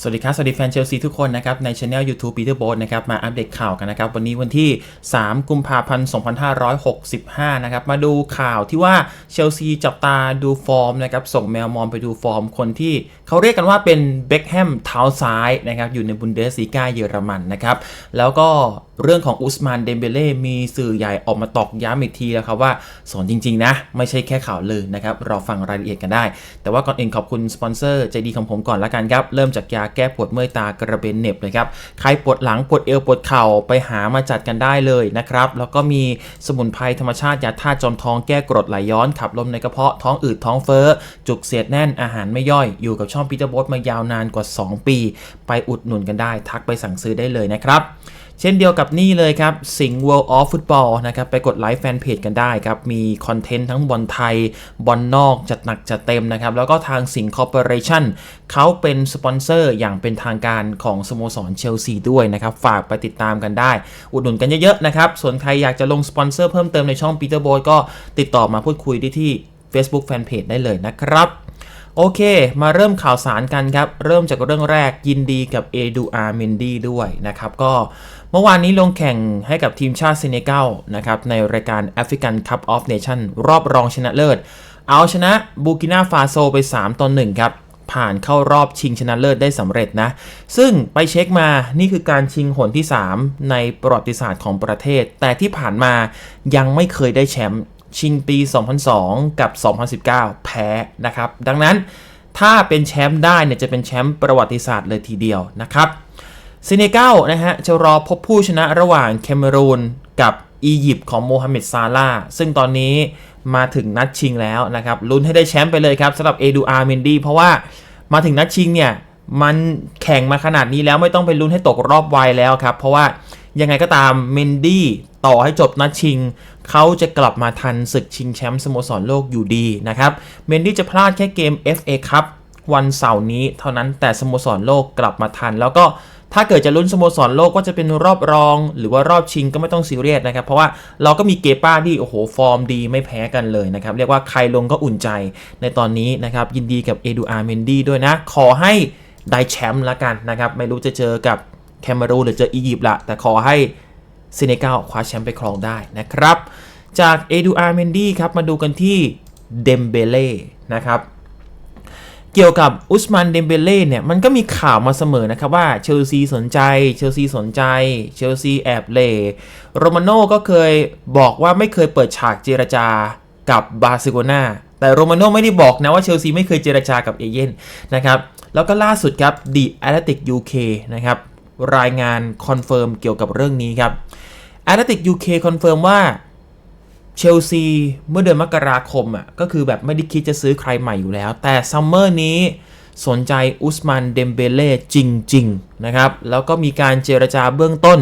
สวัสดีครับ สวัสดีแฟนเชลซีทุกคนนะครับ ในช anel YouTube Peter b o a t นะครับ มาอัปเดตข่าวกันนะครับ วันนี้วันที่ 3 กุมภาพันธ์ 2565 นะครับ มาดูข่าวที่ว่าเชลซีจับตาดูฟอร์มนะครับ ส่งแมวมอมไปดูฟอร์มคนที่เขาเรียกกันว่าเป็นเบคแฮมเท้าซ้ายนะครับ อยู่ในบุนเดสลีกาเยอรมันนะครับ แล้วก็เรื่องของอุสมานเดมเบเล่มีสื่อใหญ่ออกมาตอกย้ำอีกทีแล้วครับว่าสอนจริง ๆ นะ ไม่ใช่แค่ข่าวลือนะครับรอฟังรายละเอียดกันได้ แต่ว่าก่อนอื่นขอบคุณสปอนเซอร์ใจดีของผมก่อนละกันครับ เริ่มจากยาแก้ปวดเมื่อยตากระเบนเน็บเลยครับ ใครปวดหลังปวดเอวปวดเข่าไปหามาจัดกันได้เลยนะครับ แล้วก็มีสมุนไพรธรรมชาติยาธาตุจอมทองแก้กรดไหลย้อนขับลมในกระเพาะท้องอืดท้องเฟ้อจุกเสียดแน่นอาหารไม่ย่อยอยู่กับช่องพีเตอร์บอสมายาวนานกว่า 2 ปี ไปอุดหนุนกันได้ ทักไปสั่งซื้อได้เลยนะครับ เช่นเดียวกับนี่เลยครับ สิง World of Football นะครับไปกดไลค์แฟนเพจกันได้ครับ มีคอนเทนต์ทั้งบอลไทยบอลนอกจัดหนักจัดเต็มนะครับ แล้วก็ทางสิงคอร์ปอเรชั่นเขาเป็นสปอนเซอร์อย่างเป็นทางการของสโมสรเชลซีด้วยนะครับ ฝากไปติดตามกันได้ อุดหนุนกันเยอะๆนะครับ ส่วนใครอยากจะลงสปอนเซอร์เพิ่มเติมในช่อง Peter b o y ก็ติดต่อมาพูดคุยได้ที่ Facebook Fanpage ได้เลยนะครับโอเค มาเริ่มข่าวสารกันครับ เริ่มจากเรื่องแรกยินดีกับเอดูอาร์เมนดีด้วยนะครับ ก็ เมื่อวานนี้ลงแข่งให้กับทีมชาติเซเนกัลนะครับในรายการ African Cup of Nations รอบรองชนะเลิศ เอาชนะบูกินาฟาโซไป3ต่อ1ครับ ผ่านเข้ารอบชิงชนะเลิศได้สำเร็จนะ ซึ่งไปเช็คมานี่คือการชิงหนที่ 3 ในประวัติศาสตร์ของประเทศ แต่ที่ผ่านมายังไม่เคยได้แชมป์ชิงปี 2002 กับ 2019 แพ้นะครับ ดังนั้นถ้าเป็นแชมป์ได้เนี่ยจะเป็นแชมป์ประวัติศาสตร์เลยทีเดียวนะครับ เซเนกัลนะฮะจะรอพบผู้ชนะระหว่างแคเมรูนกับอียิปต์ของโมฮัมเหม็ดซาลาซึ่งตอนนี้มาถึงนัดชิงแล้วนะครับลุ้นให้ได้แชมป์ไปเลยครับสำหรับเอดูอาร์เมนดีเพราะว่ามาถึงนัดชิงเนี่ยมันแข่งมาขนาดนี้แล้วไม่ต้องไปลุ้นให้ตกรอบไวแล้วครับ เพราะว่ายังไงก็ตามเมนดี้ต่อให้จบนัดชิง เขาจะกลับมาทันศึกชิงแชมป์สโมสรโลกอยู่ดีนะครับเมนดี้จะพลาดแค่เกม FA ครับวันเสาร์นี้เท่านั้นแต่สโมสรโลกกลับมาทัน แล้วก็ ถ้าเกิดจะลุ้นสโมสรโลกว่าจะเป็นรอบรอง หรือว่ารอบชิงก็ไม่ต้องซีเรียสนะครับ เพราะว่าเราก็มีเกป้าที่โอ้โหฟอร์มดีไม่แพ้กันเลยนะครับ เรียกว่าใครลงก็อุ่นใจในตอนนี้นะครับ ยินดีกับเอดูอาร์เมนดี้ด้วยนะ ขอให้ได้แชมป์ละกันนะครับ ไม่รู้จะเจอกับแคนารูหรือเจออียิปต์ละแต่ขอให้เซเนกัลคว้าแชมป์ไปครองได้นะครับ จากเอดูอาร์เมนดี้ครับมาดูกันที่เดมเบเล่นะครับ เกี่ยวกับอุสมานเดมเบเล่เนี่ยมันก็มีข่าวมาเสมอนะครับว่าเชลซีสนใจ เชลซีสนใจ เชลซีแอบเล่โรมาโน่ก็เคยบอกว่าไม่เคยเปิดฉากเจรจากับบาร์เซโลนาแต่โรมาโน่ไม่ได้บอกนะว่าเชลซีไม่เคยเจรจากับเอเย่นนะครับแล้วก็ล่าสุดครับ The Athletic UK นะครับรายงานคอนเฟิร์มเกี่ยวกับเรื่องนี้ครับ Athletic UK คอนเฟิร์มว่า เชลซีเมื่อเดือนมกราคมอะก็คือแบบไม่ได้คิดจะซื้อใครใหม่อยู่แล้ว แต่ซัมเมอร์นี้สนใจอุสมันเดมเบเล่จริง ๆ นะครับ แล้วก็มีการเจรจาเบื้องต้น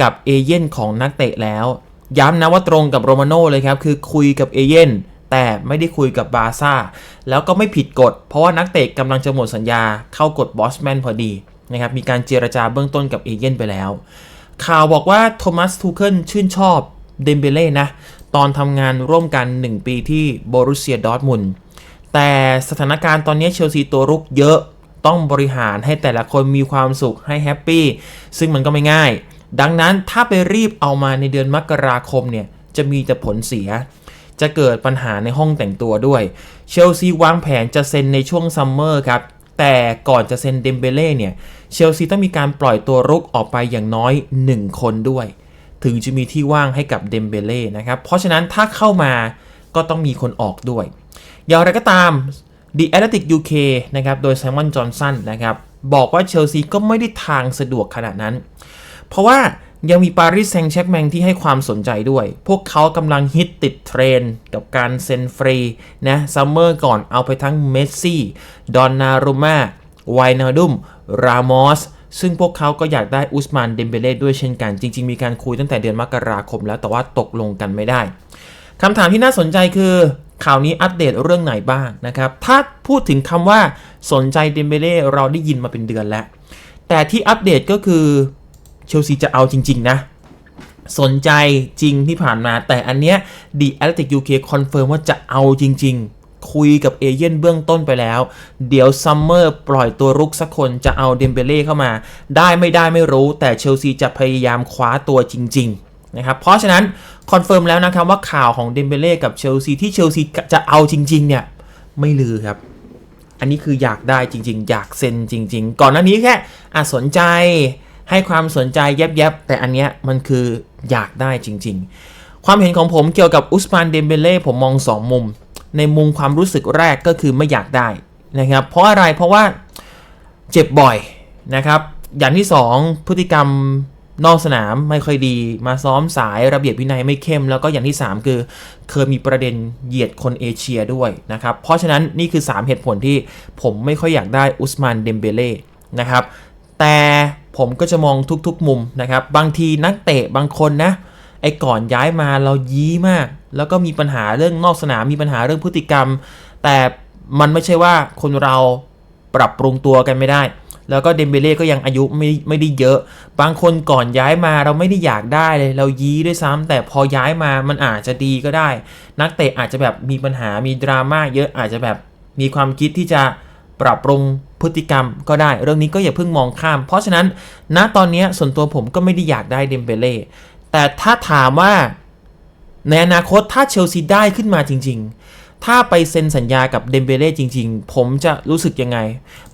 กับเอเย่นของนักเตะแล้ว ย้ำนะว่าตรงกับโรมาโน่เลยครับ คือคุยกับเอเย่นแต่ไม่ได้คุยกับบาซ่า แล้วก็ไม่ผิดกฎ เพราะว่านักเตะกำลังจะหมดสัญญาเข้ากฎบอสแมนพอดีนะครับ มีการเจรจาเบื้องต้นกับเอเย่นไปแล้ว ข่าวบอกว่าโทมัสทูเคิลชื่นชอบเดมเบเล่นะ ตอนทำงานร่วมกัน 1 ปีที่โบรุเซียดอร์ทมุนแต่สถานการณ์ตอนนี้เชลซีตัวรุกเยอะต้องบริหารให้แต่ละคนมีความสุขให้แฮปปี้ซึ่งมันก็ไม่ง่าย ดังนั้นถ้าไปรีบเอามาในเดือนมกราคมเนี่ยจะมีแต่ผลเสีย จะเกิดปัญหาในห้องแต่งตัวด้วย เชลซีวางแผนจะเซ็นในช่วงซัมเมอร์ครับ แต่ก่อนจะเซ็นเดมเบเล่เนี่ย เชลซีต้องมีการปล่อยตัวรุกออกไปอย่างน้อย 1 คนด้วย ถึงจะมีที่ว่างให้กับเดมเบเล่นะครับ เพราะฉะนั้นถ้าเข้ามาก็ต้องมีคนออกด้วย อย่างไรก็ตาม The Athletic UK นะครับ โดยไซมอนจอห์นสันนะครับ บอกว่าเชลซีก็ไม่ได้ทางสะดวกขนาดนั้น เพราะว่ายังมีปารีสแซงต์แชร์กแมงที่ให้ความสนใจด้วย พวกเขากำลังฮิตติดเทรนด์กับการเซ็นฟรีนะซัมเมอร์ก่อนเอาไปทั้งเมสซี่ ดอนนารุม่าไวนาดุม รามอส ซึ่งพวกเขาก็อยากได้อุสมานเดมเบเล่ด้วยเช่นกัน จริง ๆ มีการคุยตั้งแต่เดือนมกราคมแล้วแต่ว่าตกลงกันไม่ได้คำถามที่น่าสนใจคือข่าวนี้อัปเดตเรื่องไหนบ้างนะครับ ถ้าพูดถึงคำว่าสนใจเดมเบเล่เราได้ยินมาเป็นเดือนแล้ว แต่ที่อัปเดตก็คือเชลซีจะเอาจริง ๆ นะสนใจจริงที่ผ่านมา แต่อันเนี้ย The Athletic UK คอนเฟิร์มว่าจะเอาจริงๆ คุยกับเอเย่นเบื้องต้นไปแล้ว เดี๋ยวซัมเมอร์ปล่อยตัวรุกสักคนจะเอาเดมเบเล่เข้ามา ได้ไม่ได้ไม่รู้ แต่เชลซีจะพยายามคว้าตัวจริง ๆ นะครับ เพราะฉะนั้น คอนเฟิร์มแล้วนะครับว่าข่าวของเดมเบเล่กับเชลซีที่เชลซีจะเอาจริง ๆ เนี่ย ไม่ลือครับอันนี้คืออยากได้จริง ๆ อยากเซ็นจริง ๆ ก่อนหน้านี้แค่อะสนใจให้ความสนใจแยบๆ แต่อันเนี้ยมันคืออยากได้จริง ๆ ความเห็นของผมเกี่ยวกับอุสมานเดมเบเล่ผมมอง 2 มุม ในมุมความรู้สึกแรกก็คือไม่อยากได้นะครับ เพราะอะไรเพราะว่าเจ็บบ่อยนะครับ อย่างที่ 2 พฤติกรรมนอกสนามไม่ค่อยดีมาซ้อมสายระเบียบวินัยไม่เข้ม แล้วก็อย่างที่ 3 คือเคยมีประเด็นเหยียดคนเอเชียด้วยนะครับ เพราะฉะนั้นนี่คือ 3 เหตุผลที่ผมไม่ค่อยอยากได้อุสมานเดมเบเล่นะครับ แต่ผมก็จะมองทุกๆมุมนะครับ บางทีนักเตะบางคนนะไอ้ก่อนย้ายมาเรายี้มาก แล้วก็มีปัญหาเรื่องนอกสนามมีปัญหาเรื่องพฤติกรรม แต่มันไม่ใช่ว่าคนเราปรับปรุงตัวกันไม่ได้ แล้วก็เดมเบเล่ก็ยังอายุไม่ไม่ได้เยอะ บางคนก่อนย้ายมาเราไม่ได้อยากได้เลย เรายี้ด้วยซ้ำแต่พอย้ายมามันอาจจะดีก็ได้ นักเตะอาจจะแบบมีปัญหามีดราม่าเยอะอาจจะแบบมีความคิดที่จะปรับปรุงพฤติกรรมก็ได้ เรื่องนี้ก็อย่าเพิ่งมองข้าม เพราะฉะนั้นณตอนนี้ส่วนตัวผมก็ไม่ได้อยากได้เดมเบเล่แต่ถ้าถามว่า ในอนาคตถ้าเชลซีได้ขึ้นมาจริง ๆ ถ้าไปเซ็นสัญญากับเดมเบเล่จริง ๆ ผมจะรู้สึกยังไง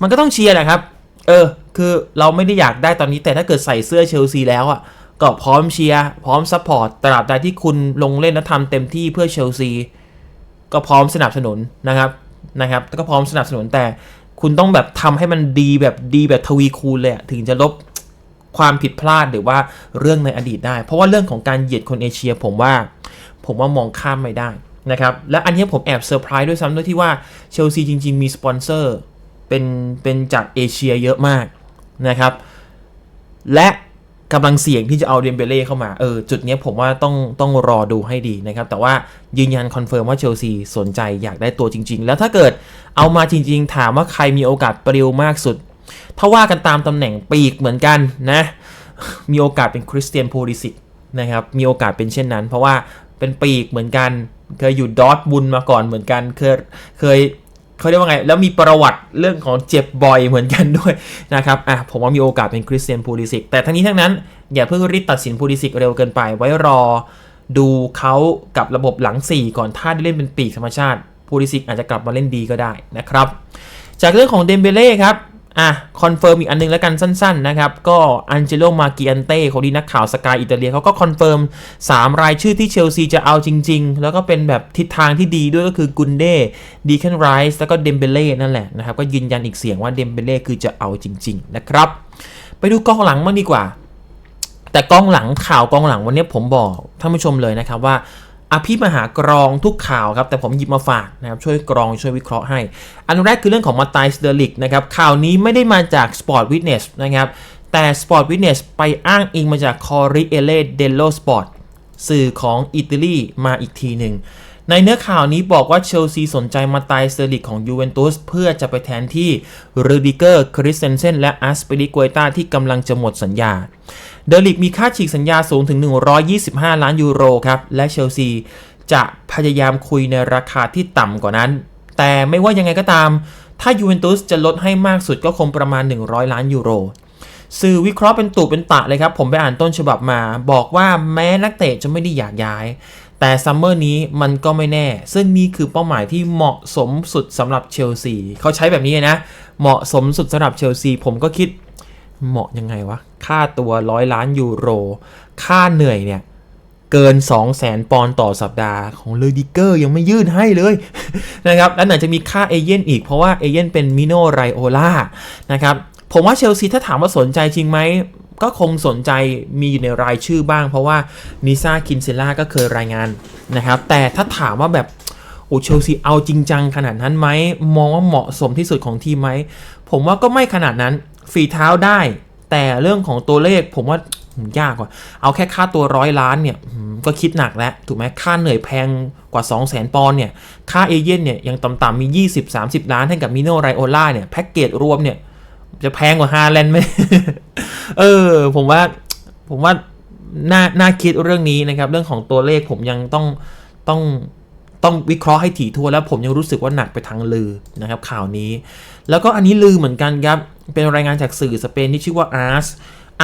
มันก็ต้องเชียร์แหละครับ เออ คือเราไม่ได้อยากได้ตอนนี้ แต่ถ้าเกิดใส่เสื้อเชลซีแล้วอะ ก็พร้อมเชียร์ พร้อมซัพพอร์ต ตราบใดที่คุณลงเล่นและทำเต็มที่เพื่อเชลซี ก็พร้อมสนับสนุนนะครับ นะครับ ก็พร้อมสนับสนุน แต่คุณต้องแบบทำให้มันดีแบบดีแบบทวีคูณเลยถึงจะลบความผิดพลาดหรือว่าเรื่องในอดีตได้ เพราะว่าเรื่องของการเหยียดคนเอเชียผมว่า ผมว่ามองข้ามไม่ได้นะครับ และอันนี้ผมแอบเซอร์ไพรส์ด้วยซ้ำด้วยที่ว่าเชลซีจริง ๆ มีสปอนเซอร์เป็นเป็นจากเอเชียเยอะมากนะครับ และกำลังเสี่ยงที่จะเอาเดมเบเล่เข้ามา เออ จุดนี้ผมว่าต้องต้องรอดูให้ดีนะครับ แต่ว่ายืนยันคอนเฟิร์มว่าเชลซีสนใจอยากได้ตัวจริง ๆ แล้วถ้าเกิดเอามาจริง ๆ ถามว่าใครมีโอกาสปลิวมากสุด ถ้าว่ากันตามตำแหน่งปีกเหมือนกันนะ มีโอกาสเป็นคริสเตียนโพลิสิกนะครับ มีโอกาสเป็นเช่นนั้น เพราะว่า เป็นปีกเหมือนกัน เคยอยู่ดอทบุนมาก่อนเหมือนกัน เคยเคยเขาเรียกว่าไง แล้วมีประวัติเรื่องของเจ็บบ่อยเหมือนกันด้วยนะครับ อะ ผมว่ามีโอกาสเป็นคริสเตียนพูลิสิก แต่ทั้งนี้ทั้งนั้น อย่าเพิ่งรีบตัดสินพูลิสิกเร็วเกินไป ไว้รอดูเขากับระบบหลัง 4 ก่อน ถ้าได้เล่นเป็นปีกธรรมชาติพูลิสิกอาจจะกลับมาเล่นดีก็ได้นะครับ จากเรื่องของเดมเบเล่ครับ อะคอนเฟิร์มอีกอันนึงแล้วกันสั้นๆนะครับ ก็อันเจโลมาเกิอันเต้คนที่นักข่าวสกายอิตาเลียเขาก็คอนเฟิร์ม 3 รายชื่อที่เชลซีจะเอาจริง ๆ แล้วก็เป็นแบบทิศทางที่ดีด้วยก็คือกุนเด้ดีแคนไรส์แล้วก็เดมเบเล่นั่นแหละนะครับ ก็ยืนยันอีกเสียงว่าเดมเบเล่คือจะเอาจริง ๆ นะครับ ไปดูกองหลังบ้างดีกว่า แต่กองหลังข่าวกองหลังวันนี้ผมบอกท่านผู้ชมเลยนะครับว่า อภิมหากรองทุกข่าวครับแต่ผมหยิบมาฝากนะครับช่วยกรองช่วยวิเคราะห์ให้ อันแรกคือเรื่องของมาตายสเดลิกนะครับข่าวนี้ไม่ได้มาจาก Sport Witness นะครับแต่ Sport Witness ไปอ้างอิงมาจาก Corriere dello Sport สื่อของอิตาลีมาอีกทีหนึ่ง ในเนื้อข่าวนี้บอกว่าเชลซีสนใจมาตายเตอร์ลิกของยูเวนตุสเพื่อจะไปแทนที่รูดิเกอร์คริสเซนเซนและอัสเปริกวยตาที่กำลังจะหมดสัญญา เดลิกมีค่าฉีกสัญญาสูงถึง 125 ล้านยูโรครับ และเชลซีจะพยายามคุยในราคาที่ต่ำกว่านั้น แต่ไม่ว่ายังไงก็ตาม ถ้ายูเวนตุสจะลดให้มากสุดก็คงประมาณ 100 ล้านยูโรสื่อวิเคราะห์เป็นตุเป็นตะเลยครับ ผมไปอ่านต้นฉบับมา บอกว่าแม้นักเตะจะไม่ได้อยากย้าย แต่ซัมเมอร์นี้มันก็ไม่แน่ ซึ่งนี่คือเป้าหมายที่เหมาะสมสุดสำหรับเชลซีเขาใช้แบบนี้นะ เหมาะสมสุดสำหรับเชลซีผมก็คิดเหมาะยังไงวะ ค่าตัวร้อยล้านยูโร ค่าเหนื่อยเนี่ยเกิน 2 0 0แสนปอนด์ต่อสัปดาห์ของเลดิเกอร์ยังไม่ยื่นให้เลยนะครับแล้วไหนจะมีค่าเอเย่นอีกเพราะว่าเอเย่นเป็นมิโนไรโอล่านะครับผมว่าเชลซีถ้าถามว่าสนใจจริงไหม ก็คงสนใจมีอยู่ในรายชื่อบ้าง เพราะว่านิซาคินเซล่าก็เคยรายงานนะครับ แต่ถ้าถามว่าแบบโอเชลซีเอาจริงจังขนาดนั้นไหมมองว่าเหมาะสมที่สุดของทีมไหม ผมว่าก็ไม่ขนาดนั้นฝีเท้าได้ แต่เรื่องของตัวเลขผมว่ายากกว่า เอาแค่ค่าตัวร้อยล้านเนี่ยก็คิดหนักแล้ว ถูกไหมค่าเหนื่อยแพงกว่า 2 0 0 0 0 0 ปอนด์เนี่ย ค่าเอเย่นเนี่ยยังต่ำๆมี 20-30 ล้านให้กับมิโนไรโอล่าเนี่ย แพ็กเกจรวมเนี่ย จะแพงกว่าฮาแลนด์ไหมเออ ผมว่าผมว่าน่าน่าคิดเรื่องนี้นะครับ เรื่องของตัวเลขผมยังต้องต้องต้องวิเคราะห์ให้ถี่ถ้วนแล้วผมยังรู้สึกว่าหนักไปทางลือนะครับข่าวนี้ แล้วก็อันนี้ลือเหมือนกันครับ เป็นรายงานจากสื่อสเปนที่ชื่อว่า ARS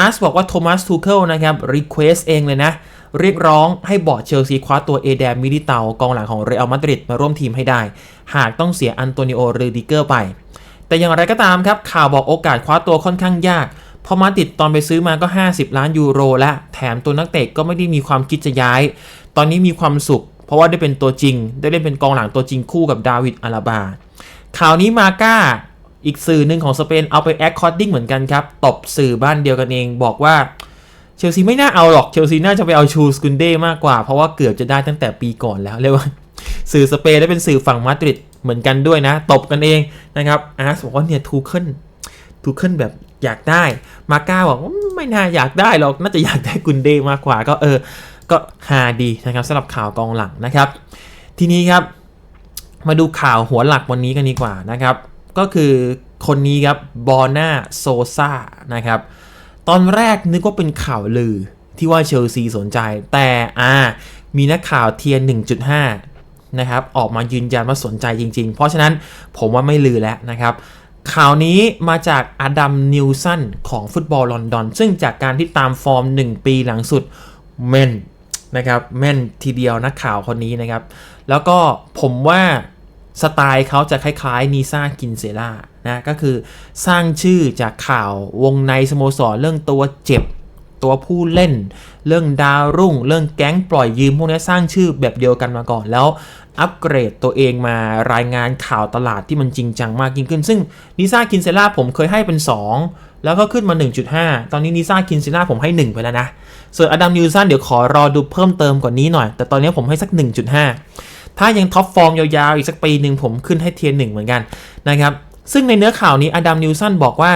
ARS บอกว่าโทมัสทูเคิลนะครับรีเควสเองเลยนะ เรียกร้องให้บอร์ดเชลซีคว้าตัวเอเดมมิลิเตากองหลังของเรอัลมาดริดมาร่วมทีมให้ได้ หากต้องเสียอันโตนิโอเรดิเกอร์ไป แต่อย่างไรก็ตามครับข่าวบอกโอกาสคว้าตัวค่อนข้างยากพราะมาดริดตอนไปซื้อมาก็ 50 ล้านยูโรและแถมตัวนักเตะก็ไม่ได้มีความคิดจะย้าย ตอนนี้มีความสุข เพราะว่าได้เป็นตัวจริง ได้เล่นเป็นกองหลังตัวจริงคู่กับดาวิดอาราบา ข่าวนี้มาก้าอีกสื่อหนึ่งของสเปนเอาไปแอคคอร์ดิ้งเหมือนกันครับ ตบสื่อบ้านเดียวกันเองบอกว่าเชลซีไม่น่าเอาหรอกเชลซีน่าจะไปเอาชูสกุนเด้มากกว่า เพราะว่าเกือบจะได้ตั้งแต่ปีก่อนแล้วเรียกว่าสื่อสเปนและเป็นสื่อฝั่งมาดริด เหมือนกันด้วยนะ ตบกันเองนะครับอาร์สบอกว่าเนี่ยทูเคิลทูเคิลแบบอยากได้มาก้าบอกไม่น่าอยากได้หรอกน่าจะอยากได้กุนเดมากกว่าก็เออ ก็ฮาดีนะครับสำหรับข่าวกองหลังนะครับ ทีนี้ครับ มาดูข่าวหัวหลักวันนี้กันดีกว่านะครับ ก็คือคนนี้ครับบอน่าโซซานะครับ ตอนแรกนึกว่าเป็นข่าวลือที่ว่าเชลซีสนใจ แต่อ่ามีนักข่าวเทียน1.5 นะครับออกมายืนยันว่าสนใจจริง ๆ เพราะฉะนั้นผมว่าไม่ลือแล้วนะครับข่าวนี้มาจากอดัมนิวสันของฟุตบอลลอนดอน ซึ่งจากการที่ตามฟอร์ม 1 ปีหลังสุดแม่นนะครับแม่นทีเดียวนักข่าวคนนี้นะครับ แล้วก็ผมว่าสไตล์เขาจะคล้ายๆนีซ่ากินเซล่านะก็คือสร้างชื่อจากข่าววงในสโมสรเรื่องตัวเจ็บ ตัวผู้เล่น เรื่องดาวรุ่ง เรื่องแก๊งปล่อยยืมพวกนี้สร้างชื่อแบบเดียวกันมาก่อนแล้วอัปเกรดตัวเองมารายงานข่าวตลาดที่มันจริงจังมากยิ่งขึ้น ซึ่งนิซ่าคินเซล่าผมเคยให้เป็น 2 แล้วก็ขึ้นมา 1.5 ตอนนี้นิซ่าคินเซล่าผมให้ 1 ไปแล้วนะ ส่วนอดัมนิวซันเดี๋ยวขอรอดูเพิ่มเติมกว่านี้หน่อย แต่ตอนนี้ผมให้สัก 1.5 ถ้ายังท็อปฟอร์มยาวๆ อีกสักปีหนึ่งผมขึ้นให้เทียนหนึ่งเหมือนกันนะครับซึ่งในเนื้อข่าวนี้อดัมนิวสันบอกว่า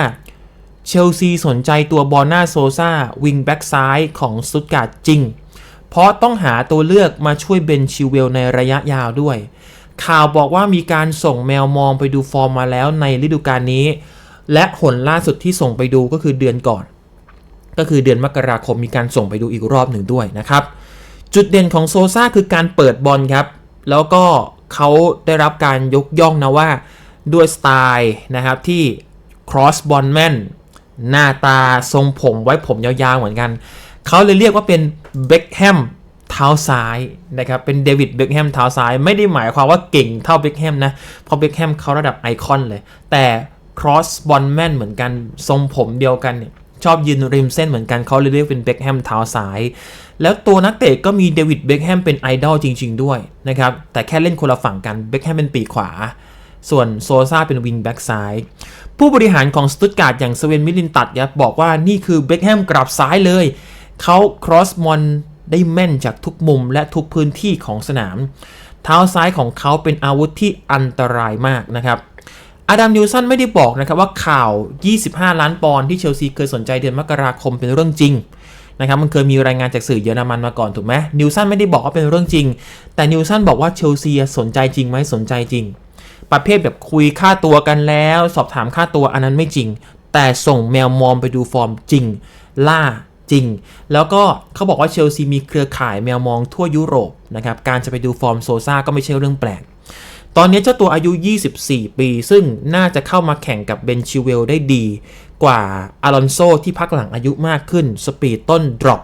เชลซีสนใจตัวบอลนาโซซาวิงแบ็กซ้ายของสตุตการ์ดจริง เพราะต้องหาตัวเลือกมาช่วยเบนชิวเวลในระยะยาวด้วย ข่าวบอกว่ามีการส่งแมวมองไปดูฟอร์มมาแล้วในฤดูกาลนี้ และหนล่าสุดที่ส่งไปดูก็คือเดือนก่อน ก็คือเดือนมกราคมมีการส่งไปดูอีกรอบหนึ่งด้วยนะครับ จุดเด่นของโซซาคือการเปิดบอลครับ แล้วก็เขาได้รับการยกย่องนะว่าด้วยสไตล์นะครับที่ cross บอลแม่น หน้าตาทรงผมไว้ผมยาวๆเหมือนกัน เขาเลยเรียกว่าเป็นเบคแฮมเท้าซ้ายนะครับเป็นเดวิดเบคแฮมเท้าซ้ายไม่ได้หมายความว่าเก่งเท่าเบคแฮมนะเพราะเบคแฮมเขาระดับไอคอนเลย แต่ cross บอลแมนเหมือนกันทรงผมเดียวกันเนี่ยชอบยืนริมเส้นเหมือนกันเขาเลยเรียกเป็นเบคแฮมเท้าซ้าย แล้วตัวนักเตะก็มีเดวิดเบคแฮมเป็นไอดอลจริง ๆ ด้วยนะครับแต่แค่เล่นคนละฝั่งกันเบคแฮมเป็นปีกขวา ส่วนโซซาเป็นวิงแบ็กซ้ายผู้บริหารของสตุตการ์ดอย่างสเวนมิลินตัดยับบอกว่านี่คือเบคแฮมกลับซ้ายเลย เขาครอสมอนได้แม่นจากทุกมุมและทุกพื้นที่ของสนาม เท้าซ้ายของเขาเป็นอาวุธที่อันตรายมากนะครับอดัมนิวสันไม่ได้บอกนะครับว่าข่าว 25 ล้านปอนด์ที่เชลซีเคยสนใจเดือนมกราคมเป็นเรื่องจริงนะครับมันเคยมีรายงานจากสื่อเยอรมันมาก่อนถูกไหมนิวสันไม่ได้บอกว่าเป็นเรื่องจริง แต่นิวสันบอกว่าเชลซีสนใจจริงไหมสนใจจริง ประเภทแบบคุยค่าตัวกันแล้ว สอบถามค่าตัวอันนั้นไม่จริง แต่ส่งแมวมองไปดูฟอร์มจริง ล่าจริง แล้วก็เขาบอกว่าเชลซีมีเครือข่ายแมวมองทั่วยุโรปนะครับการจะไปดูฟอร์มโซซ่าก็ไม่ใช่เรื่องแปลก ตอนนี้เจ้าตัวอายุ 24 ปี ซึ่งน่าจะเข้ามาแข่งกับเบนชิเวลได้ดี กว่าอารอนโซที่พักหลังอายุมากขึ้นสปีดต้นดรอป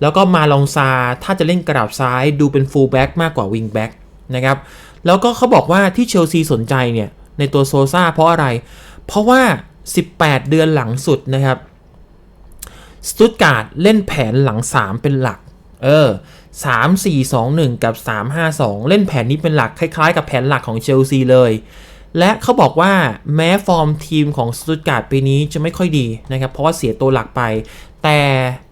แล้วก็มาลองซาถ้าจะเล่นกระดาบซ้ายดูเป็นฟูลแบ็กมากกว่าวิงแบ็กนะครับ แล้วก็เขาบอกว่าที่เชลซีสนใจเนี่ยในตัวโซซาเพราะอะไร เพราะว่า 18 เดือนหลังสุดนะครับสตุตการ์ดเล่นแผนหลัง 3 เป็นหลัก เออ3 4 2 1กับ3 5 2เล่นแผนนี้เป็นหลักคล้ายๆ กับแผนหลักของเชลซีเลย และเขาบอกว่าแม้ฟอร์มทีมของสตุตการ์ดปีนี้จะไม่ค่อยดีนะครับ เพราะว่าเสียตัวหลักไป แต่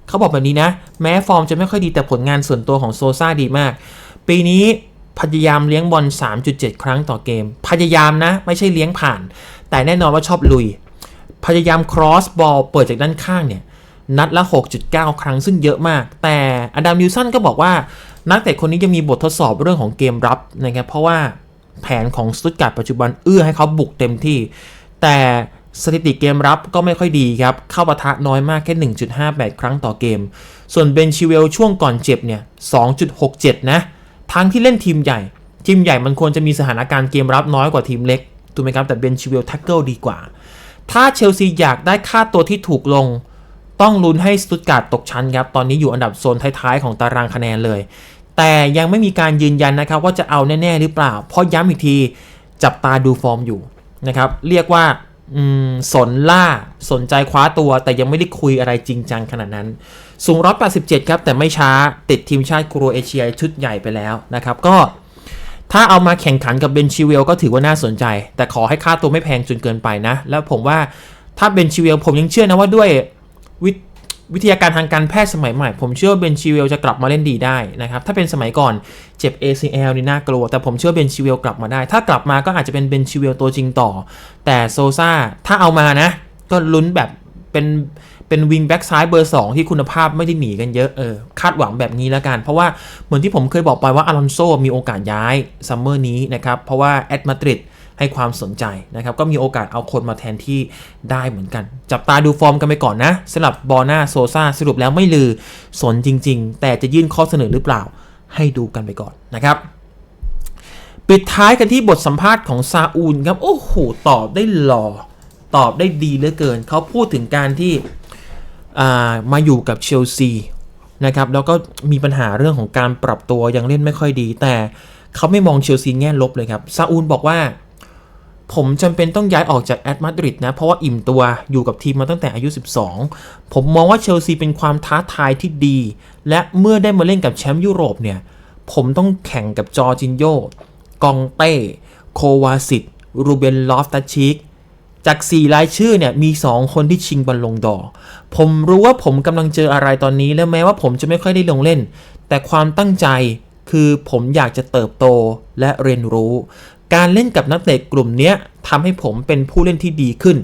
เขาบอกแบบนี้นะ แม้ฟอร์มจะไม่ค่อยดีแต่ผลงานส่วนตัวของโซซ่าดีมาก ปีนี้ พยายามเลี้ยงบอล 3.7 ครั้งต่อเกม พยายามนะ ไม่ใช่เลี้ยงผ่าน แต่แน่นอนว่าชอบลุย พยายามครอสบอลเปิดจากด้านข้างเนี่ย นัดละ 6.9 ครั้งซึ่งเยอะมาก แต่อดัมนิวสันก็บอกว่า นักเตะคนนี้จะมีบททดสอบเรื่องของเกมรับนะครับเพราะว่าแผนของสตุตการ์ดปัจจุบันเอื้อให้เขาบุกเต็มที่ แต่สถิติเกมรับก็ไม่ค่อยดีครับ เข้าปะทะน้อยมากแค่ 1.58 ครั้งต่อเกม ส่วนเบนชิเวลช่วงก่อนเจ็บเนี่ย 2.67 นะ ทั้งที่เล่นทีมใหญ่ ทีมใหญ่มันควรจะมีสถานการณ์เกมรับน้อยกว่าทีมเล็กถูกไหมครับแต่เบนชิเวลแท็กเกิลดีกว่า ถ้าเชลซีอยากได้ค่าตัวที่ถูกลง ต้องลุ้นให้สตุตการ์ดตกชั้นครับตอนนี้อยู่อันดับโซนท้ายๆของตารางคะแนนเลย แต่ยังไม่มีการยืนยันนะครับว่าจะเอาแน่ๆหรือเปล่า เพราะย้ำอีกทีจับตาดูฟอร์มอยู่นะครับเรียกว่า สนล่าสนใจคว้าตัว แต่ยังไม่ได้คุยอะไรจริงจังขนาดนั้น สูง 187 ครับ แต่ไม่ช้าติดทีมชาติโครเอเชียชุดใหญ่ไปแล้วนะครับ ก็ถ้าเอามาแข่งขันกับเบนชิเวลก็ถือว่าน่าสนใจ แต่ขอให้ค่าตัวไม่แพงจนเกินไปนะ แล้วผมว่าถ้าเบนชิเวลผมยังเชื่อนะว่าด้วยวิ วิทยาการทางการแพทย์สมัยใหม่ ผมเชื่อเบนชิเวลจะกลับมาเล่นดีได้นะครับ ถ้าเป็นสมัยก่อนเจ็บ ACL นี่น่ากลัว แต่ผมเชื่อเบนชิเวลกลับมาได้ ถ้ากลับมาก็อาจจะเป็นเบนชิเวลตัวจริงต่อ แต่โซซ่าถ้าเอามานะ ก็ลุ้นแบบเป็นเป็นวิงแบ็กซ้ายเบอร์ 2 ที่คุณภาพไม่ได้หนีกันเยอะเออคาดหวังแบบนี้แล้วกัน เพราะว่าเหมือนที่ผมเคยบอกไปว่าอลอนโซมีโอกาสย้ายซัมเมอร์นี้นะครับเพราะว่าแอตมาดริด ให้ความสนใจนะครับก็มีโอกาสเอาคนมาแทนที่ได้เหมือนกัน จับตาดูฟอร์มกันไปก่อนนะสำหรับบอร์นาโซซาสรุปแล้วไม่ลือสนจริง ๆ แต่จะยื่นข้อเสนอหรือเปล่าให้ดูกันไปก่อนนะครับปิดท้ายกันที่บทสัมภาษณ์ของซาอูลครับ โอ้โห ตอบได้หล่อ ตอบได้ดีเหลือเกิน เขาพูดถึงการที่มาอยู่กับเชลซีนะครับ แล้วก็มีปัญหาเรื่องของการปรับตัวยังเล่นไม่ค่อยดี แต่เขาไม่มองเชลซีแง่ลบเลยครับ ซาอูลบอกว่า ผมจำเป็นต้องย้ายออกจากแอตมาดริดนะ เพราะว่าอิ่มตัวอยู่กับทีมมาตั้งแต่อายุ 12 ผมมองว่าเชลซีเป็นความท้าทายที่ดี และเมื่อได้มาเล่นกับแชมป์ยุโรปเนี่ย ผมต้องแข่งกับจอร์จินโยกองเต้ โควาสิตรูเบนลอฟตัชิกจาก 4 รายชื่อเนี่ยมี 2 คนที่ชิงบอลลงดอผมรู้ว่าผมกำลังเจออะไรตอนนี้ และแม้ว่าผมจะไม่ค่อยได้ลงเล่น แต่ความตั้งใจคือผมอยากจะเติบโตและเรียนรู้ การเล่นกับนักเตะกลุ่มนี้ทำให้ผมเป็นผู้เล่นที่ดีขึ้น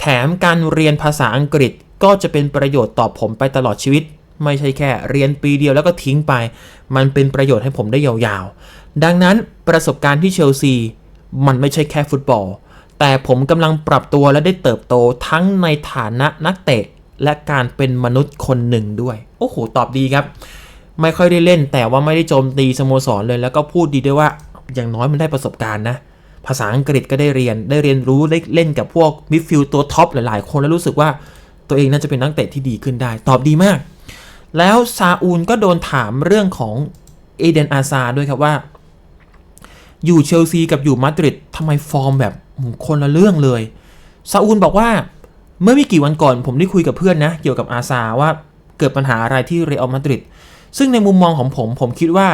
แถมการเรียนภาษาอังกฤษก็จะเป็นประโยชน์ต่อผมไปตลอดชีวิต ไม่ใช่แค่เรียนปีเดียวแล้วก็ทิ้งไป มันเป็นประโยชน์ให้ผมได้ยาวๆ ดังนั้นประสบการณ์ที่เชลซีมันไม่ใช่แค่ฟุตบอล แต่ผมกำลังปรับตัวและได้เติบโตทั้งในฐานะนักเตะ และการเป็นมนุษย์คนหนึ่งด้วย โอ้โห ตอบดีครับ ไม่ค่อยได้เล่นแต่ว่าไม่ได้โจมตีสโมสรเลยแล้วก็พูดดีด้วยว่า อย่างน้อยมันได้ประสบการณ์นะ ภาษาอังกฤษก็ได้เรียนได้เรียนรู้ได้เล่นกับพวกมิดฟิลด์ตัวท็อปหลายๆ คนแล้วรู้สึกว่าตัวเองน่าจะเป็นนักเตะที่ดีขึ้นได้ ตอบดีมาก แล้วซาอูลก็โดนถามเรื่องของเอเดนอาซาด้วยครับว่า อยู่เชลซีกับอยู่มาดริดทำไมฟอร์มแบบคนละเรื่องเลยซาอูลบอกว่าเมื่อไม่กี่วันก่อนผมได้คุยกับเพื่อนนะ เกี่ยวกับอาซาว่าเกิดปัญหาอะไรที่เรอัลมาดริดซึ่งในมุมมองของผมผมคิดว่า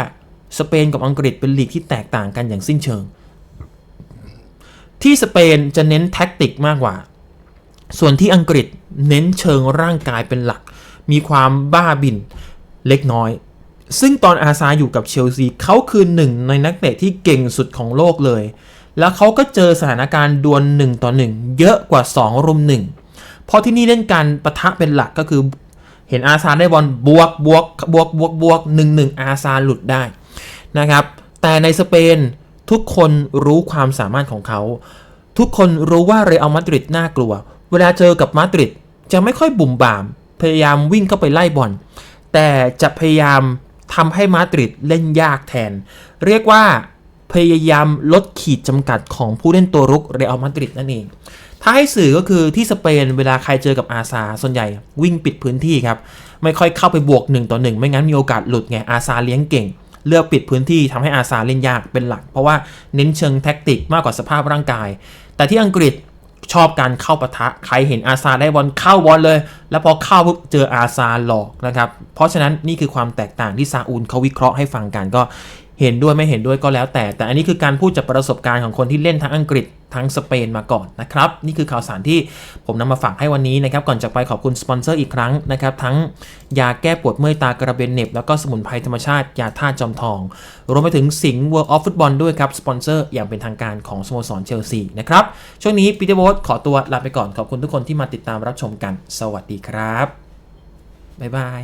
สเปนกับอังกฤษเป็นลีกที่แตกต่างกันอย่างสิ้นเชิง ที่สเปนจะเน้นแท็กติกมากกว่า ส่วนที่อังกฤษเน้นเชิงร่างกายเป็นหลัก มีความบ้าบินเล็กน้อย ซึ่งตอนอาซาอยู่กับเชลซีเขาคือหนึ่งในนักเตะที่เก่งสุดของโลกเลย แล้วเขาก็เจอสถานการณ์ดวลหนึ่งต่อหนึ่งเยอะกว่า 2 รุมหนึ่งเพราะที่นี่เล่นการประทะเป็นหลักก็คือ เห็นอาซาได้บอลบวกบวกบวกบวกบวกหนึ่งหนึ่งอาซาหลุดได้ นะครับ แต่ในสเปนทุกคนรู้ความสามารถของเขา ทุกคนรู้ว่าเรอัลมาดริดน่ากลัว เวลาเจอกับมาดริดจะไม่ค่อยบุ่มบาม พยายามวิ่งเข้าไปไล่บอล แต่จะพยายามทำให้มาดริดเล่นยากแทน เรียกว่าพยายามลดขีดจำกัดของผู้เล่นตัวรุกเรอัลมาดริดนั่นเอง ถ้าให้สื่อก็คือที่สเปนเวลาใครเจอกับอาซาส่วนใหญ่วิ่งปิดพื้นที่ครับ ไม่ค่อยเข้าไปบวก1ต่อ1ไม่งั้นมีโอกาสหลุดไงอาซาเลี้ยงเก่ง เลือกปิดพื้นที่ทำให้อาซาเล่นยากเป็นหลัก เพราะว่าเน้นเชิงแท็กติกมากกว่าสภาพร่างกาย แต่ที่อังกฤษชอบการเข้าปะทะ ใครเห็นอาซาได้บอลเข้าบอลเลย แล้วพอเข้าปุ๊บเจออาซาหลอกนะครับ เพราะฉะนั้นนี่คือความแตกต่างที่ซาอูลเขาวิเคราะห์ให้ฟังกันก็ เห็นด้วยไม่เห็นด้วยก็แล้วแต่ แต่อันนี้คือการพูดจากประสบการณ์ของคนที่เล่นทั้งอังกฤษทั้งสเปนมาก่อนนะครับ นี่คือข่าวสารที่ผมนำมาฝากให้วันนี้นะครับ ก่อนจากไปขอบคุณสปอนเซอร์อีกครั้งนะครับ ทั้งยาแก้ปวดเมื่อยตากระเบนเน็บ แล้วก็สมุนไพรธรรมชาติ ยาท่าตุจอมทอง รวมไปถึงสิงห์ World of Football ด้วยครับ สปอนเซอร์อย่างเป็นทางการของสโมสรเชลซีนะครับ ช่วงนี้ปีเตอร์โบสขอตัวลาไปก่อนขอบคุณทุกคนที่มาติดตามรับชมกัน สวัสดีครับบ๊ายบาย